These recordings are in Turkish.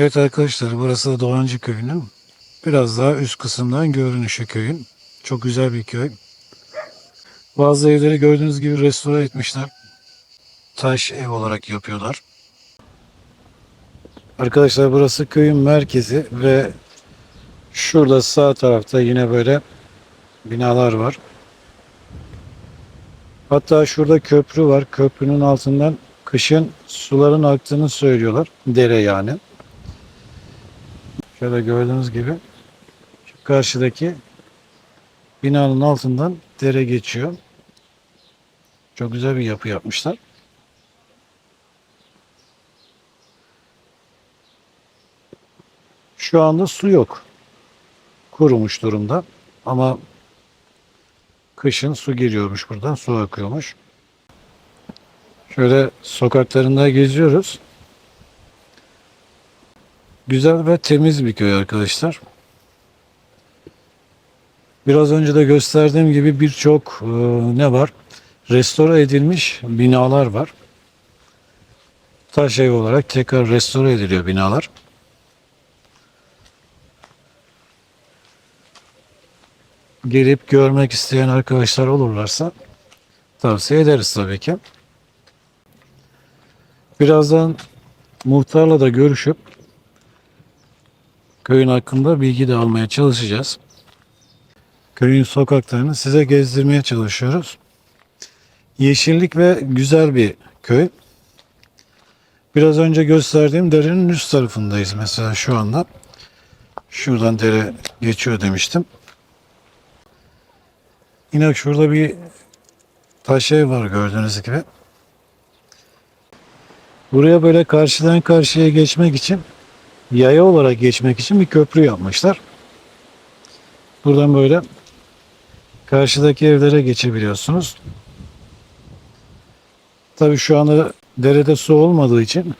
Evet arkadaşlar burası Doğancı Köyü'nün biraz daha üst kısımdan görünüşü köyün. Çok güzel bir köy. Bazı evleri gördüğünüz gibi restore etmişler. Taş ev olarak yapıyorlar. Arkadaşlar burası köyün merkezi ve şurada sağ tarafta yine böyle binalar var. Hatta şurada köprü var. Köprünün altından kışın suların aktığını söylüyorlar. Dere yani. Şöyle gördüğünüz gibi şu karşıdaki binanın altından dere geçiyor. Çok güzel bir yapı yapmışlar. Şu anda su yok. Kurumuş durumda. Ama kışın su geliyormuş buradan. Su akıyormuş. Şöyle sokaklarında geziyoruz. Güzel ve temiz bir köy arkadaşlar. Biraz önce de gösterdiğim gibi birçok e, ne var? Restore edilmiş binalar var. Taş ev olarak tekrar restore ediliyor binalar. Gelip görmek isteyen arkadaşlar olurlarsa tavsiye ederiz tabii ki. Birazdan muhtarla da görüşüp köyün hakkında bilgi de almaya çalışacağız. Köyün sokaklarını size gezdirmeye çalışıyoruz. Yeşillik ve güzel bir köy. Biraz önce gösterdiğim derenin üst tarafındayız mesela şu anda. Şuradan dere geçiyor demiştim. Yine şurada bir taş ev var gördüğünüz gibi. Buraya böyle karşıdan karşıya geçmek için yaya olarak geçmek için bir köprü yapmışlar. Buradan böyle karşıdaki evlere geçebiliyorsunuz. Tabii şu anda derede su olmadığı için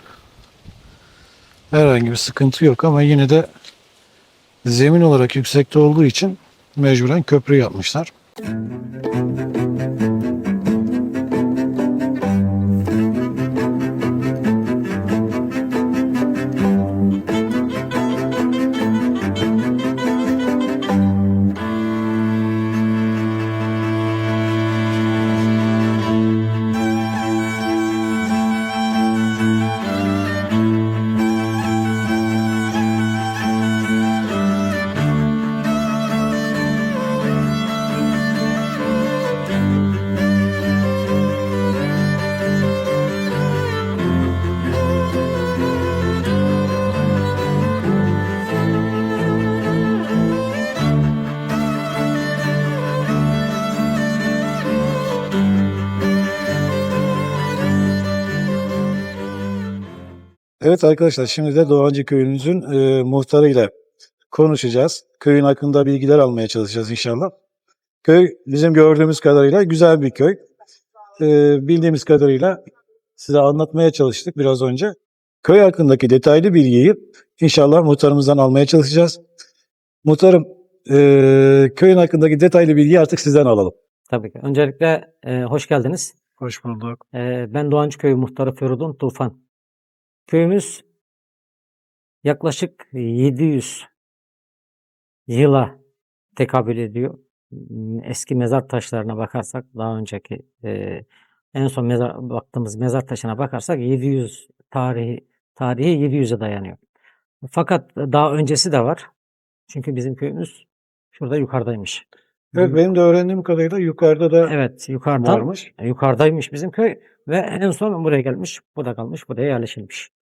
herhangi bir sıkıntı yok ama yine de zemin olarak yüksekte olduğu için mecburen köprü yapmışlar. Evet arkadaşlar şimdi de Doğancı köyümüzün e, muhtarıyla konuşacağız. Köyün hakkında bilgiler almaya çalışacağız inşallah. Köy bizim gördüğümüz kadarıyla güzel bir köy. E, bildiğimiz kadarıyla size anlatmaya çalıştık biraz önce. Köy hakkındaki detaylı bilgiyi inşallah muhtarımızdan almaya çalışacağız. Muhtarım e, köyün hakkındaki detaylı bilgiyi artık sizden alalım. Tabii ki. Öncelikle e, hoş geldiniz. Hoş bulduk. E, ben Doğancı Köyü Muhtarı Feridun Tufan. Köyümüz yaklaşık 700 yıla tekabül ediyor. M, Eski mezar taşlarına bakarsak daha önceki e, en son mezar baktığımız mezar taşına bakarsak 700 tarihi tarihi 700'e dayanıyor. Fakat daha öncesi de var. Çünkü bizim köyümüz şurada yukarıdaymış. Evet benim de öğrendiğim kadarıyla yukarıda da Evet, yukarıdan varmış. yukarıdaymış bizim köy ve en son buraya gelmiş, burada kalmış, buraya yerleşilmiş.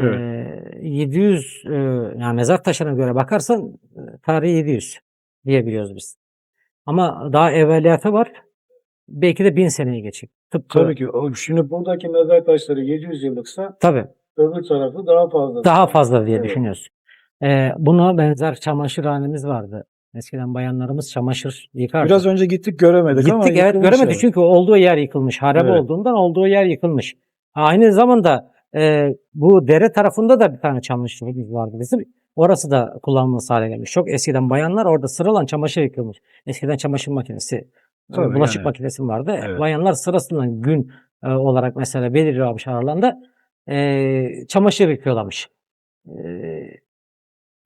Evet. Ee, 700 e, yani mezar taşına göre bakarsan tarihi 700 diyebiliyoruz biz. Ama daha evveliyatı var. Belki de bin seneyi geçecek. Tıpkı Tabii ki. O- Şimdi buradaki mezar taşları 700 yıllıksa tabii öbür tarafı daha fazla. daha fazla diye Evet. düşünüyoruz. Ee, buna benzer çamaşırhanemiz vardı. Eskiden bayanlarımız çamaşır yıkardı. Biraz önce gittik göremedik ama Gittik evet yıkılmış göremedik yani. çünkü olduğu yer yıkılmış. Harabe Evet. olduğundan olduğu yer yıkılmış. Aynı zamanda e, bu dere tarafında da bir tane çamaşırımız vardı bizim. Orası da kullanılmaz hale gelmiş. Çok eskiden bayanlar orada sıralan çamaşır yıkılmış. Eskiden çamaşır makinesi, e, Tabii bulaşık yani. makinesi vardı. Evet. Bayanlar sırasından gün e, olarak mesela belirlenmiş aralarında e, çamaşır yıkıyorlarmış. Eee,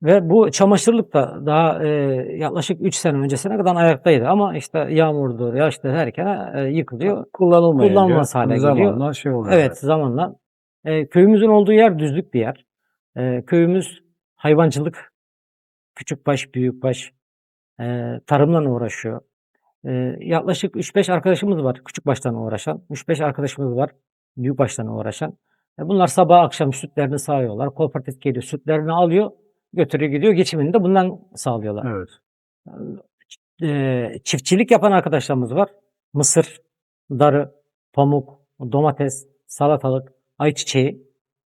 ve bu çamaşırlık da daha eee, yaklaşık 3 sene öncesine kadar ayaktaydı ama işte yağmurdur, yağıştır derken eee, yıkılıyor. Kullanılmayınca Kullanılmaz hale geliyor. zamanla şey oluyor. Evet zamanla. Eee, köyümüzün olduğu yer düzlük bir yer. Eee, köyümüz hayvancılık, küçükbaş, büyükbaş, eee tarımla uğraşıyor. Eee, yaklaşık 3-5 arkadaşımız var küçükbaştan uğraşan. 3-5 arkadaşımız var büyükbaştan uğraşan. E, bunlar sabah akşam sütlerini sağıyorlar. Kooperatif geliyor sütlerini alıyor götürüyor gidiyor. Geçimini de bundan sağlıyorlar. Evet. Eee, çiftçilik yapan arkadaşlarımız var. Mısır, darı, pamuk, domates, salatalık, ayçiçeği.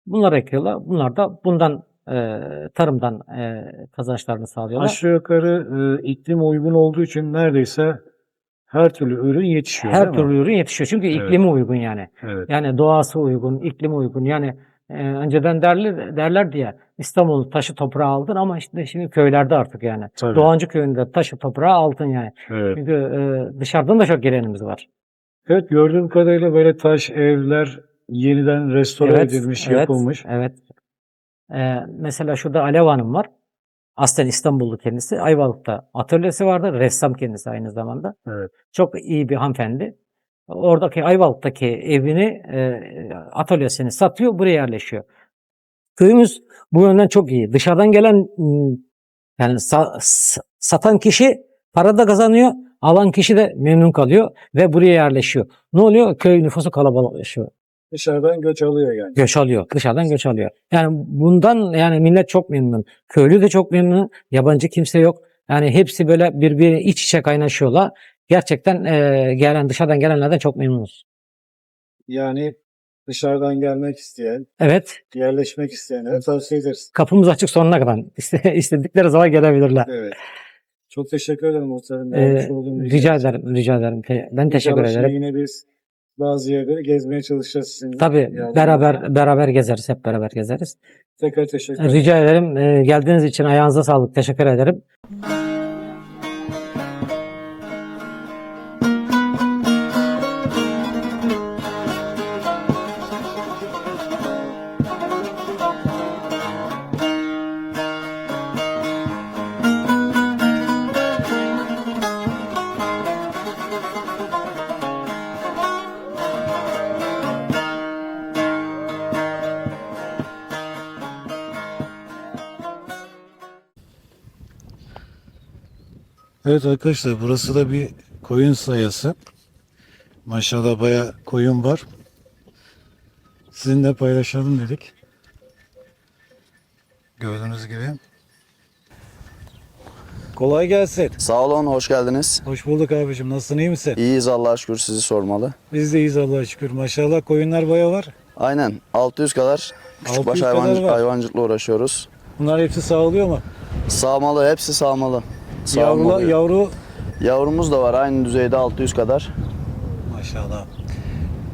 Bunları ekiyorlar. Bunlar da bundan eee, tarımdan eee, kazançlarını sağlıyorlar. Aşağı yukarı e, iklim uygun olduğu için neredeyse her türlü ürün yetişiyor. Her değil mi? türlü ürün yetişiyor. Çünkü Evet. iklimi uygun yani. Evet. Yani doğası uygun, iklimi uygun. Yani e, önceden derler, derlerdi ya İstanbul taşı toprağı aldın ama işte şimdi köylerde artık yani. Tabii. Doğancı köyünde taşı toprağı altın yani. Evet. Çünkü e, dışarıdan da çok gelenimiz var. Evet gördüğüm kadarıyla böyle taş evler yeniden restore edilmiş, evet, yapılmış. Evet. E, mesela şurada Alev Hanım var. Aslen İstanbullu kendisi. Ayvalık'ta atölyesi vardı. Ressam kendisi aynı zamanda. Evet. Çok iyi bir hanımefendi. Oradaki Ayvalık'taki evini, e, atölyesini satıyor, buraya yerleşiyor. Köyümüz bu yönden çok iyi. Dışarıdan gelen m, yani sa- satan kişi para da kazanıyor, alan kişi de memnun kalıyor ve buraya yerleşiyor. Ne oluyor? Köy nüfusu kalabalıklaşıyor. Dışarıdan göç alıyor yani. Göç alıyor. Dışarıdan göç alıyor. Yani bundan yani millet çok memnun. Köylü de çok memnun. Yabancı kimse yok. Yani hepsi böyle birbirine iç içe kaynaşıyorlar. Gerçekten eee, gelen dışarıdan gelenlerden çok memnunuz. Yani dışarıdan gelmek isteyen, Evet. yerleşmek isteyenlere tavsiye ederiz. Kapımız açık sonuna kadar. İste- istedikleri zaman gelebilirler. Evet. Çok teşekkür ederim muhtarım. Ee, rica ederim. Rica ederim. Te- Ben teşekkür ederim. Yine biz bazı yerleri gezmeye çalışacağız sizinle. Tabii Yani beraber beraber gezeriz. Hep beraber gezeriz. Tekrar teşekkür ederim. Rica ederim. Ee, geldiğiniz için ayağınıza sağlık. Teşekkür ederim. Evet arkadaşlar burası da bir koyun sayası. Maşallah baya koyun var. Sizinle paylaşalım dedik. Gördüğünüz gibi. Kolay gelsin. Sağ olun, hoş geldiniz. Hoş bulduk abicim. Nasılsın iyi misin? İyiyiz Allah'a şükür sizi sormalı. Biz de iyiyiz Allah'a şükür. Maşallah koyunlar baya var. Aynen 600 kadar 600 küçükbaş kadar hayvancı, var. hayvancılıkla uğraşıyoruz. Bunlar hepsi sağlıyor mu? Sağmalı, hepsi sağmalı. Yavru, Sağmalı. yavru Yavrumuz da var aynı düzeyde 600 kadar. maşallah.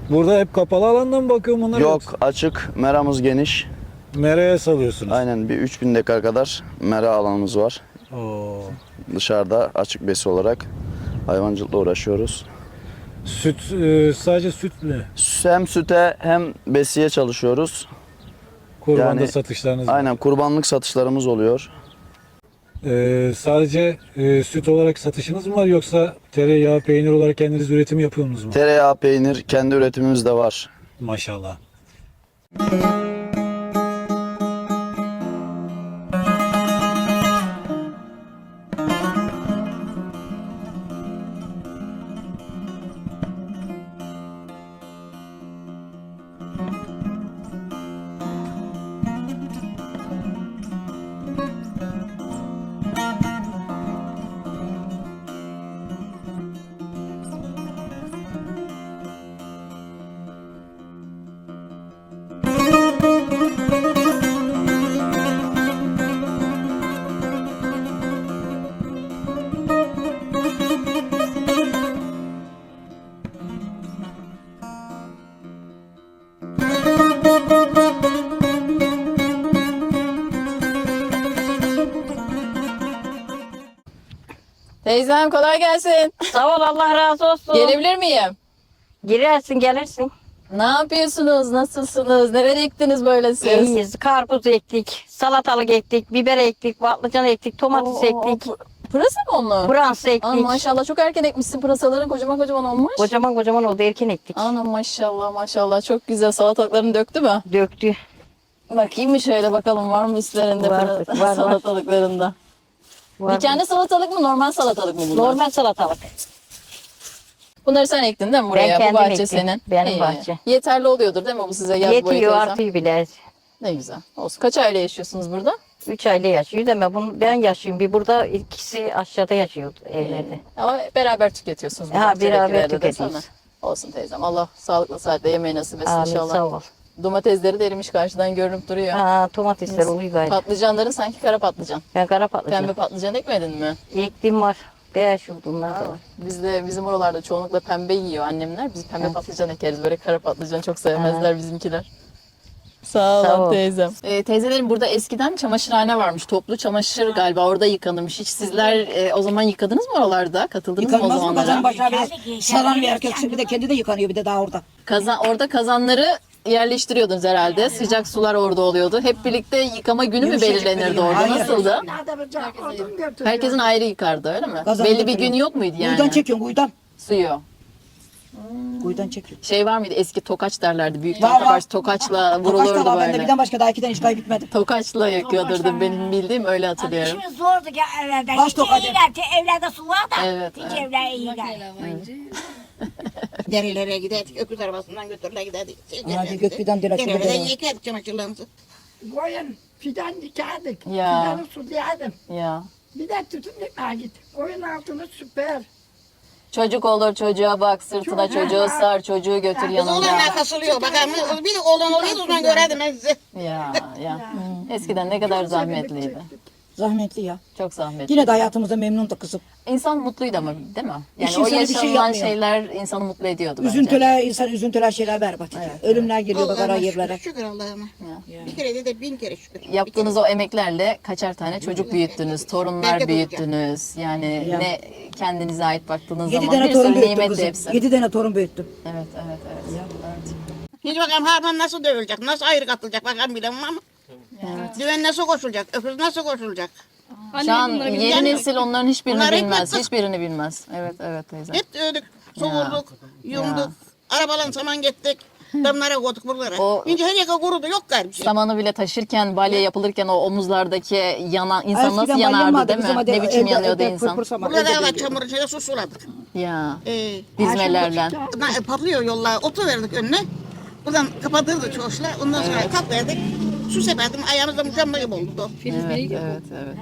Burada hep kapalı alanda mı bakıyorum bunlar? Yok yoksa açık, meramız geniş. Meraya salıyorsunuz. Aynen bir 3000 dekar kadar mera alanımız var. Oo. Dışarıda açık besi olarak hayvancılıkla uğraşıyoruz. Süt e, sadece süt mü? Hem süte hem besiye çalışıyoruz. Kurbanda Yani- satışlarınız var. Aynen kurbanlık satışlarımız oluyor. E, sadece e, süt olarak satışınız mı var yoksa tereyağı, peynir olarak kendiniz üretim yapıyorsunuz mu? Tereyağı, peynir kendi üretimimiz de var. Maşallah. Teyzem kolay gelsin. Sağ ol Allah razı olsun. Gelebilir miyim? Girersin gelirsin. Ne yapıyorsunuz? Nasılsınız? Neler ektiniz böyle siz? İyiyiz. Karpuz ektik, salatalık ektik, biber ektik, patlıcan ektik, domates Oo, ektik, Pırasa mı onlar? Aa, ektik. maşallah çok erken ekmişsin pırasaların kocaman kocaman olmuş. Kocaman kocaman oldu erken ektik. Ana maşallah maşallah çok güzel salatalıklarını döktü mü? Döktü. Bakayım mı şöyle bakalım var mı üstlerinde Var, pıra- var, var. salatalıklarında? Var. Dikende salatalık mı normal salatalık mı bunlar? Normal salatalık. Bunları sen ektin değil mi buraya? Bu kendim bahçe ektim. senin. Benim bahçe. Yeterli oluyordur değil mi bu size yaz boyu Yetiyor artıyor bile. Ne güzel. Olsun. Kaç aile yaşıyorsunuz burada? Üç aile yaşıyor deme. Bunu ben yaşıyorum. Bir burada ikisi aşağıda yaşıyordu evlerde. Ama beraber tüketiyorsunuz. bu Ha, beraber de tüketiyoruz. Olsun teyzem. Allah sağlıklı saatte yemeği nasip etsin Amin inşallah. sağ ol. Domatesleri de erimiş karşıdan görünüp duruyor. Ha, domatesler oluyor gayet. Patlıcanların sanki kara patlıcan. Ben kara patlıcan. Pembe patlıcan ekmedin mi? Ektiğim var. Beyaz bunlar da var. Bizde bizim oralarda çoğunlukla pembe yiyor annemler. Biz pembe patlıcan ekeriz. Böyle kara patlıcan çok sevmezler bizimkiler. Sağ ol, Sağ ol. teyzem. Ee, teyzelerin burada eskiden çamaşırhane varmış. Toplu çamaşır galiba orada yıkanırmış. Hiç sizler e, o zaman yıkadınız mı oralarda? Katıldınız mı o Yıkanmaz mı kazan zamanlara? başına bir saran bir erkek bir de kendi de yıkanıyor bir de daha orada. Kazan, orada kazanları yerleştiriyordunuz herhalde. Sıcak sular orada oluyordu. Hep birlikte yıkama günü mü Yumuşacık belirlenirdi orada? Hayır. Nasıldı? Herkesin ayrı yıkardı öyle mi? Kazan Belli bir gün yok muydu yani? Kuyudan çekiyorsun kuyudan. Suyu. Kuyudan çekiyorsun. Şey var mıydı? Eski tokaç derlerdi. Büyük Var, var. tokaç, tokaçla Tokaç da vurulurdu var bende böyle. birden başka daha iki tane hiç kaybetmedim. Tokaçla yakıyordurdu benim bildiğim öyle hatırlıyorum. İşimiz zordu ki evlerde. Baş Hiç geldi. Evlerde su var da. Evet, Hiç evet. evler iyi geldi. Derelere giderdik, öküz arabasından götürüle giderdik. Hadi gökbiden dile Derelere çekelim. yıkardık çamaşırlarımızı. Koyun fidan dikerdik. Ya. Fidanı sulayardım. Ya. Bir de tütün dikmeye git. Koyun altını süper. Çocuk olur çocuğa bak sırtına Çocuğa çocuğu bak. sar çocuğu götür Kız yanında. olanlar kasılıyor. Bakalım bir de oğlan oluyor o zaman görerdim ben sizi. Ya ya. Eskiden ne kadar zahmetliydi. Zahmetli ya. Çok zahmetli. Yine de hayatımızda memnunduk kızım. İnsan mutluydu ama değil mi? Yani Hiç o insana bir şey yaşanılan yapmıyor. şeyler insanı mutlu ediyordu bence. Üzüntüler, insan üzüntüler şeyler berbat ediyor. Ölümler geliyor bak ara Allah'ıma yerlere. şükür, şükür Allah'ıma. Bir kere de, de bin kere şükür. Yaptığınız o emeklerle kaçar tane çocuk büyüttünüz, torunlar büyüttünüz. Yani Ya. ne kendinize ait baktığınız Yedi zaman tane bir torun sürü büyüttüm nimet de kızım. hepsi. Yedi tane torun büyüttüm. Evet, evet, evet. evet. Hiç bakalım harman nasıl dövülecek, nasıl ayrı katılacak bakalım bilemem ama. Düven nasıl koşulacak, öküz nasıl koşulacak. Şu an yeni nesil onların hiçbirini Bunları hep bilmez. yaptık. Hiçbirini bilmez. Evet, evet teyze. Hep dövdük, soğurduk, yumduk. Arabalan saman gittik. Damlara koyduk buralara. O- Şimdi her yere kurudu yok galiba. bir şey. Samanı bile taşırken, balya yapılırken o omuzlardaki yanan insan Eskiden nasıl yanardı bayılmadı değil kızım, mi? Ne biçim evde- yanıyordu evde insan. saman, evde da büyüdük. çamurun içine su suladık. Ya. Ee, Dizmelerle. Na- patlıyor yollar. Otu verdik önüne. Buradan kapatırdı çoğuşla. Ondan sonra kap verdik. Su seperdim. Ayağımızda mükemmel gibi oldu. Evet, evet, evet.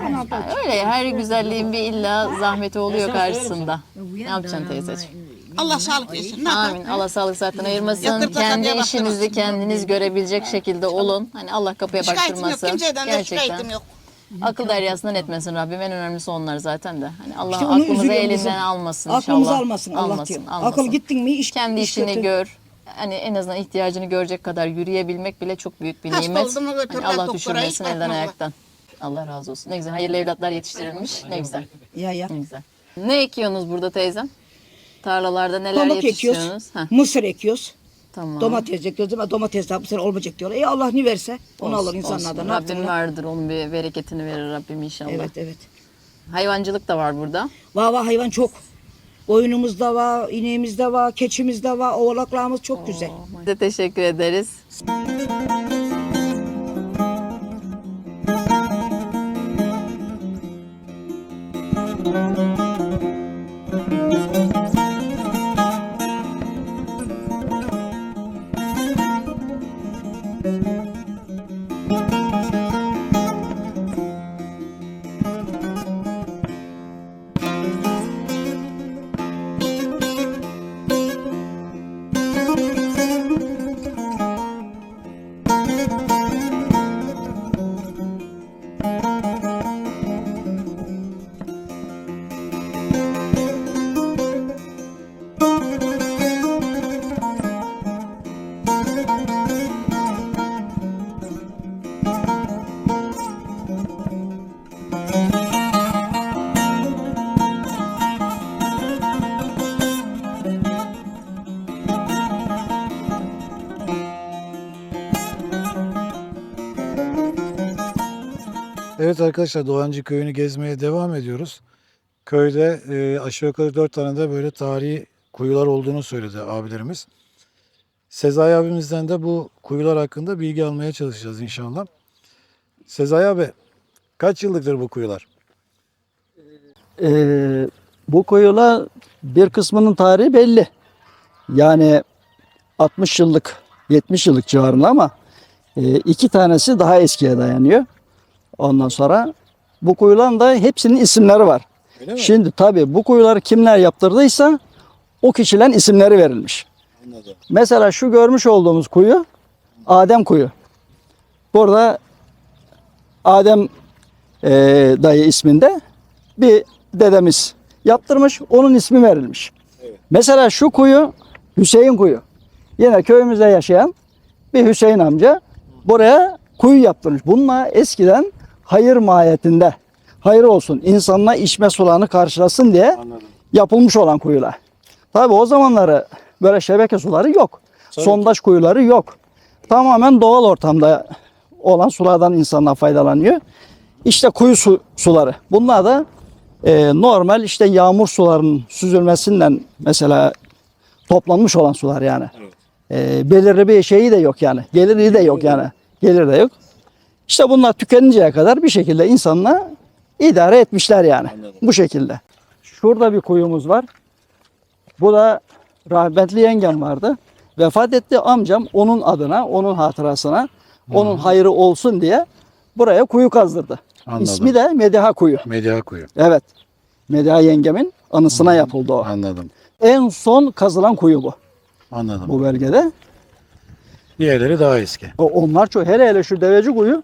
Ha, Öyle her güzelliğin bir illa zahmeti oluyor karşısında. Ne yapacaksın teyzeciğim? Allah sağlık versin. Ne yapalım? Amin. Allah sağlık zaten ayırmasın. Kendi işinizi baktırmasın. kendiniz görebilecek şekilde olun. Hani Allah kapıya Şikayetim yok. baktırmasın. Kimseden de Gerçekten. şikayetim yok. Akıl deryasından etmesin Rabbim. En önemlisi onlar zaten de. Hani Allah İşte aklımızı elinden almasın Aklımızı inşallah. almasın Allah almasın, diyor. almasın. Akıl gittin mi iş Kendi iş işini kötü. gör. Hani en azından ihtiyacını görecek kadar yürüyebilmek bile çok büyük bir Hasta nimet. oldum mu götürürler Hani Allah doktora, düşürmesin elden ayaktan. Allah razı olsun. Ne güzel. Hayırlı evlatlar yetiştirilmiş. Ne güzel. Ya ya. Ne güzel. Ne ekiyorsunuz burada teyzem? Tarlalarda neler Pamuk ekiyoruz. yetiştiriyorsunuz? Heh, Mısır ekiyoruz. tamam. Domates ekiyoruz ama domates daha bu sene olmayacak diyorlar. E Allah ne verse onu alır Olsun, insanlardan. olsun. Ne Rabbim yapsınlar? vardır. Onun bir bereketini verir Rabbim inşallah. Evet evet. Hayvancılık da var burada. Var hayvan çok. Oyunumuz da var, ineğimiz de var, keçimiz de var, oğlaklarımız çok güzel. Biz de teşekkür ederiz. Evet arkadaşlar Doğancı Köyü'nü gezmeye devam ediyoruz. Köyde e, aşağı yukarı dört tane de böyle tarihi kuyular olduğunu söyledi abilerimiz. Sezai abimizden de bu kuyular hakkında bilgi almaya çalışacağız inşallah. Sezai abi kaç yıllıktır bu kuyular? Ee, bu kuyular bir kısmının tarihi belli. Yani 60 yıllık, 70 yıllık civarında ama e, iki tanesi daha eskiye dayanıyor. Ondan sonra bu kuyuların da hepsinin isimleri var. Öyle mi? Şimdi tabii bu kuyuları kimler yaptırdıysa o kişilerin isimleri verilmiş. Anladım. Mesela şu görmüş olduğumuz kuyu Adem kuyu. Burada Adem e, dayı isminde bir dedemiz yaptırmış. Onun ismi verilmiş. Mesela şu kuyu Hüseyin kuyu. Yine köyümüzde yaşayan bir Hüseyin amca buraya kuyu yaptırmış. Bununla eskiden hayır mahiyetinde hayır olsun insanla içme sularını karşılasın diye Anladım. yapılmış olan kuyular. Tabi o zamanları böyle şebeke suları yok. Tabii Sondaj kuyuları yok. Tamamen doğal ortamda olan sulardan insanlar faydalanıyor. İşte kuyu su, suları. Bunlar da e, normal işte yağmur sularının süzülmesinden mesela toplanmış olan sular yani. E, belirli bir şeyi de yok yani. Geliri de yok yani. Gelir de yok. İşte bunlar tükeninceye kadar bir şekilde insanlar idare etmişler yani. Bu şekilde. Şurada bir kuyumuz var. Bu da rahmetli yengem vardı. Vefat etti amcam onun adına, onun hatırasına, onun hayrı olsun diye buraya kuyu kazdırdı. Anladım. İsmi de Mediha Kuyu. Medya kuyu. Evet. Mediha yengemin anısına yapıldı o. Anladım. En son kazılan kuyu bu. Anladım. Bu bölgede. Diğerleri daha eski. O- Onlar çok. Hele hele şu deveci kuyu.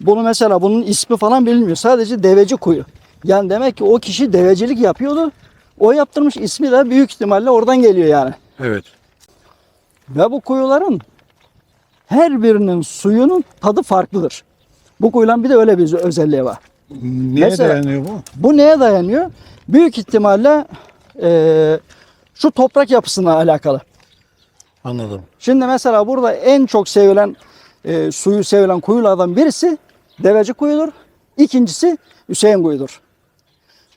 Bunu mesela bunun ismi falan bilinmiyor. Sadece deveci kuyu. Yani demek ki o kişi devecilik yapıyordu. O yaptırmış ismi de büyük ihtimalle oradan geliyor yani. Evet. Ve bu kuyuların her birinin suyunun tadı farklıdır. Bu kuyuların bir de öyle bir özelliği var. Neye Mesela- dayanıyor bu? Bu neye dayanıyor? Büyük ihtimalle eee, şu toprak yapısına alakalı. Anladım. Şimdi mesela burada en çok sevilen eee, suyu sevilen kuyulardan birisi Deveci kuyudur. İkincisi Hüseyin kuyudur.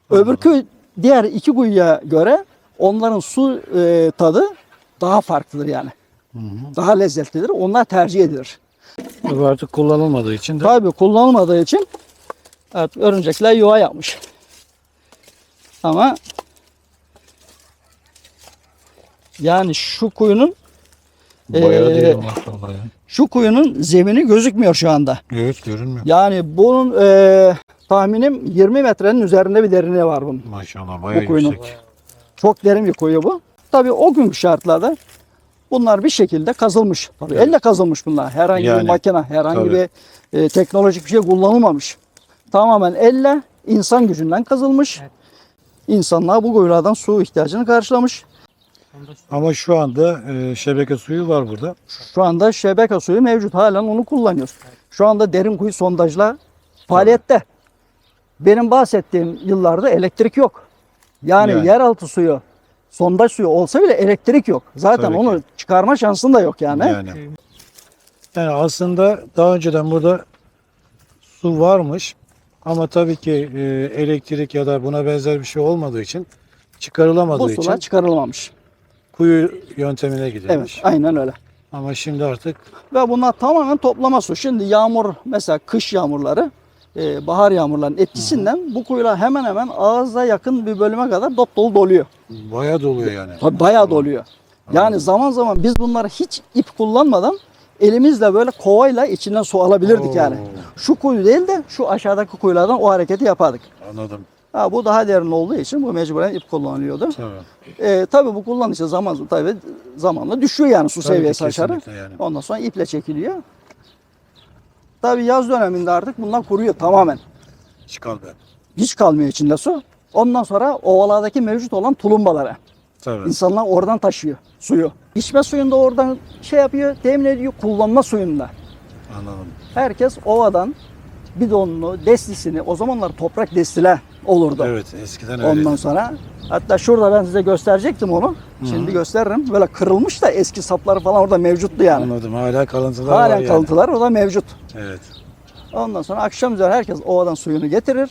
Öbürkü diğer iki kuyuya göre onların su eee, tadı daha farklıdır yani. Daha lezzetlidir. Onlar tercih edilir. Bu artık kullanılmadığı için de Tabii kullanılmadığı için evet, örümcekler yuva yapmış. Ama yani şu kuyunun bayağı Ee, değil maşallah ya. şu kuyunun zemini gözükmüyor şu anda. Evet görünmüyor. Yani bunun eee, tahminim 20 metrenin üzerinde bir derinliği var bunun. Maşallah bayağı Bu kuyunun. yüksek. Çok derin bir kuyu bu. Tabii o günkü şartlarda bunlar bir şekilde kazılmış. Tabii elle kazılmış bunlar. Herhangi Yani, bir makine, herhangi tabii. bir e, teknolojik bir şey kullanılmamış. Tamamen elle insan gücünden kazılmış. İnsanlar bu kuyulardan su ihtiyacını karşılamış. Ama şu anda e, şebeke suyu var burada. Şu anda şebeke suyu mevcut. Halen onu kullanıyoruz. Şu anda derin kuyu sondajla faaliyette. Benim bahsettiğim yıllarda elektrik yok. Yani, Yani. yeraltı suyu, sondaj suyu olsa bile elektrik yok. Zaten Tabii ki. onu çıkarma şansın da yok yani. Yani. Yani aslında daha önceden burada su varmış. Ama tabii ki e, elektrik ya da buna benzer bir şey olmadığı için çıkarılamadığı Bu için sular çıkarılmamış. Kuyu yöntemine Evet, gidilmiş. aynen öyle. Ama şimdi artık Ve bunlar tamamen toplama su. Şimdi yağmur mesela kış yağmurları, e, bahar yağmurlarının etkisinden bu kuyular hemen hemen ağızda yakın bir bölüme kadar dop dolu doluyor. bayağı doluyor yani. Tabii bayağı doluyor. Yani zaman zaman biz bunları hiç ip kullanmadan elimizle böyle kovayla içinden su alabilirdik yani. Şu kuyu değil de şu aşağıdaki kuyulardan o hareketi yapardık. Anladım. Ha, bu daha derin olduğu için bu mecburen ip kullanılıyordu. Tabii. E, tabii bu kullanışta zaman tabii zamanla düşüyor yani su Tabii seviyesi aşağı. yani. Ondan sonra iple çekiliyor. Tabii yaz döneminde artık bunlar kuruyor tamamen. Çıkardı. Hiç kalmıyor içinde su. Ondan sonra ovalardaki mevcut olan tulumbalara. Tabii. İnsanlar oradan taşıyor suyu. İçme suyunda oradan şey yapıyor, temin ediyor kullanma suyunda. Anladım. Herkes ovadan bidonunu, destisini, o zamanlar toprak destile olurdu. Evet eskiden öyle. Ondan sonra hatta şurada ben size gösterecektim onu. Şimdi gösteririm. Böyle kırılmış da eski sapları falan orada mevcuttu yani. Anladım. Hala kalıntılar var Halen yani. kalıntılar orada mevcut. Evet. Ondan sonra akşam üzeri herkes ovadan suyunu getirir.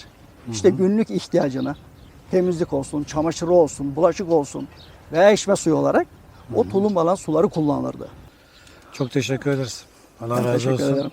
İşte günlük ihtiyacını temizlik olsun, çamaşırı olsun, bulaşık olsun veya içme suyu olarak o tulumbalan suları kullanılırdı. Çok teşekkür ederiz. Allah Ben razı teşekkür olsun. ederim.